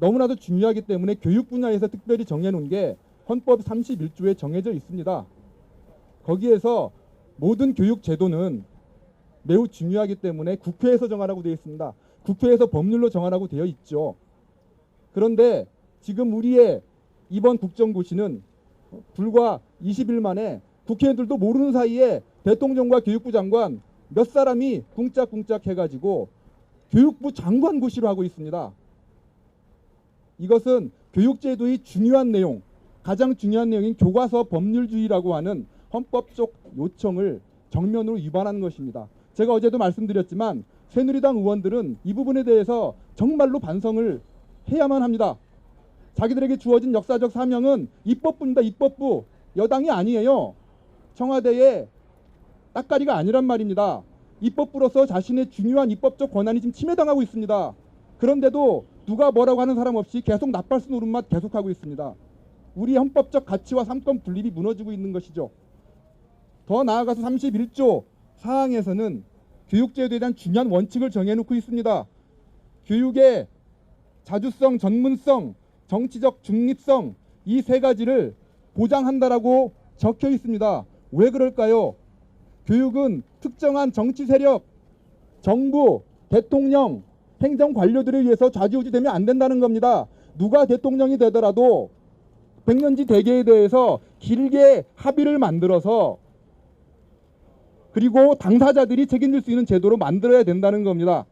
너무나도 중요하기 때문에 교육 분야에서 특별히 정해놓은 게 헌법 31조에 정해져 있습니다. 거기에서 모든 교육 제도는 매우 중요하기 때문에 국회에서 정하라고 되어 있습니다. 국회에서 법률로 정하라고 되어 있죠. 그런데 지금 우리의 이번 국정고시는 불과 20일 만에 국회의원들도 모르는 사이에 대통령과 교육부 장관 몇 사람이 쿵짝쿵짝 해가지고 교육부 장관 고시로 하고 있습니다. 이것은 교육제도의 중요한 내용, 가장 중요한 내용인 교과서 법률주의라고 하는 헌법적 요청을 정면으로 위반하는 것입니다. 제가 어제도 말씀드렸지만 새누리당 의원들은 이 부분에 대해서 정말로 반성을 해야만 합니다. 자기들에게 주어진 역사적 사명은 입법부입니다. 입법부. 여당이 아니에요. 청와대의 따까리가 아니란 말입니다. 입법부로서 자신의 중요한 입법적 권한이 지금 침해당하고 있습니다. 그런데도 누가 뭐라고 하는 사람 없이 계속 나팔수 노릇만 계속하고 있습니다. 우리 헌법적 가치와 삼권 분립이 무너지고 있는 것이죠. 더 나아가서 31조 사항에서는 교육제도에 대한 중요한 원칙을 정해놓고 있습니다. 교육의 자주성, 전문성, 정치적 중립성 이 세 가지를 보장한다라고 적혀 있습니다. 왜 그럴까요? 교육은 특정한 정치 세력, 정부, 대통령, 행정 관료들에 의해서 좌지우지 되면 안 된다는 겁니다. 누가 대통령이 되더라도 백년지 대계에 대해서 길게 합의를 만들어서 그리고 당사자들이 책임질 수 있는 제도로 만들어야 된다는 겁니다.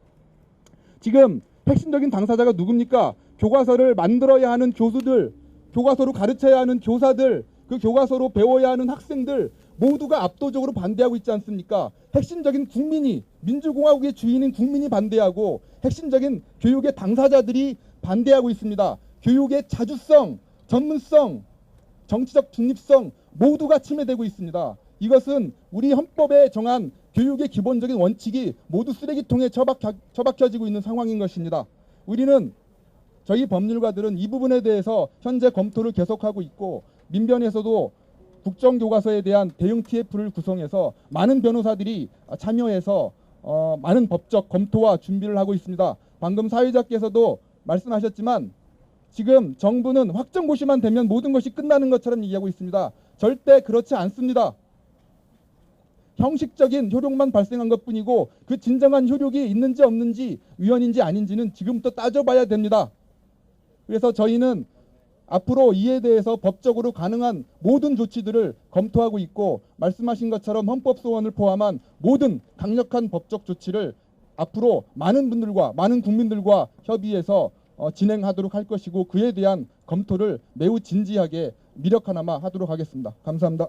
지금 핵심적인 당사자가 누굽니까? 교과서를 만들어야 하는 교수들, 교과서로 가르쳐야 하는 교사들, 그 교과서로 배워야 하는 학생들 모두가 압도적으로 반대하고 있지 않습니까? 핵심적인 국민이 민주공화국의 주인인 국민이 반대하고 핵심적인 교육의 당사자들이 반대하고 있습니다. 교육의 자주성, 전문성, 정치적 중립성 모두가 침해되고 있습니다. 이것은 우리 헌법에 정한 교육의 기본적인 원칙이 모두 쓰레기통에 처박혀, 처박혀지고 있는 상황인 것입니다. 우리는 저희 법률가들은 이 부분에 대해서 현재 검토를 계속하고 있고 민변에서도 국정교과서에 대한 대응 TF를 구성해서 많은 변호사들이 참여해서 어, 많은 법적 검토와 준비를 하고 있습니다. 방금 사회자께서도 말씀하셨지만 지금 정부는 확정고시만 되면 모든 것이 끝나는 것처럼 얘기하고 있습니다. 절대 그렇지 않습니다. 형식적인 효력만 발생한 것 뿐이고 그 진정한 효력이 있는지 없는지 위헌인지 아닌지는 지금부터 따져봐야 됩니다. 그래서 저희는 앞으로 이에 대해서 법적으로 가능한 모든 조치들을 검토하고 있고 말씀하신 것처럼 헌법 소원을 포함한 모든 강력한 법적 조치를 앞으로 많은 분들과 많은 국민들과 협의해서 어, 진행하도록 할 것이고 그에 대한 검토를 매우 진지하게 미력 하나마 하도록 하겠습니다. 감사합니다.